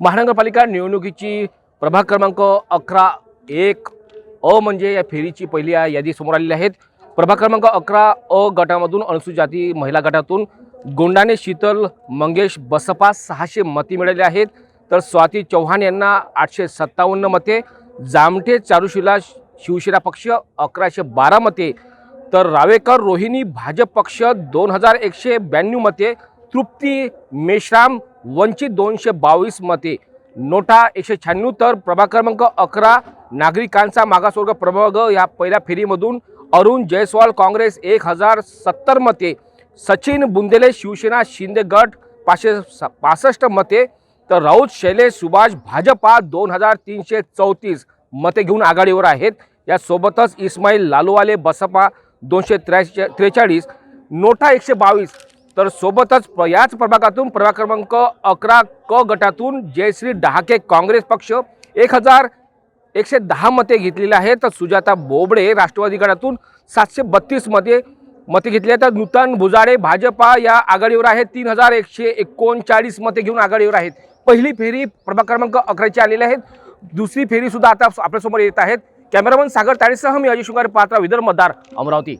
महानगरपालिका निवडणुकीची प्रभाग क्रमांक अकरा एक अ म्हणजे या फेरीची पहिली या- यादी समोर आलेली आहेत. प्रभाग क्रमांक अकरा अ गटामधून अनुसूचित जाती महिला गटातून गोंडाने शीतल मंगेश बसपा सहाशे मते मिळाले आहेत. तर स्वाती चव्हाण यांना आठशे सत्तावन्न मते जामठे चारुशिला शिवसेना पक्ष अकराशे बारा मते तर रावेकर रोहिणी भाजप पक्ष दोन हजार एकशे ब्याण्णव मते तृप्ती मेश्राम वंचित दोनशे बावीस मते. नोटा एकशे शहाण्णव तर प्रभाग क्रमांक अकरा नागरिकांचा मागासवर्ग प्रभाग या पहिल्या फेरीमधून अरुण जयस्वाल काँग्रेस एक हजार सत्तर मते. सचिन बुंदेले शिवसेना शिंदे गट पाचशे स पासष्ट मते. तर राऊत शैलेश सुभाष भाजपा दोन हजार तीनशे चौतीस मते घेऊन आघाडीवर आहेत. यासोबतच इस्माईल लालूवाले बसपा दोनशे त्र्याऐंशी त्रेचाळीस नोटा एकशे बावीस तर सोबतच प- याच प्रभागातून प्रभाग क्रमांक अकरा क गटातून जयश्री डहाके काँग्रेस पक्ष एक हजार एकशे दहा मते घेतलेली आहेत. तर सुजाता बोबडे राष्ट्रवादी गटातून सातशे बत्तीस मते मते घेतली आहेत. तर नूतन भुजाडे भाजपा या आघाडीवर आहेत. तीन हजार एकशे एकोणचाळीस मते घेऊन आघाडीवर आहेत. पहिली फेरी प्रभाग क्रमांक अकराची आलेली आहेत दुसरी फेरीसुद्धा आता आपल्यासमोर येत आहेत. कॅमेरामन सागर ताडेसह मी अजय शुंगारे पात्रा विदर्भ मतदार अमरावती.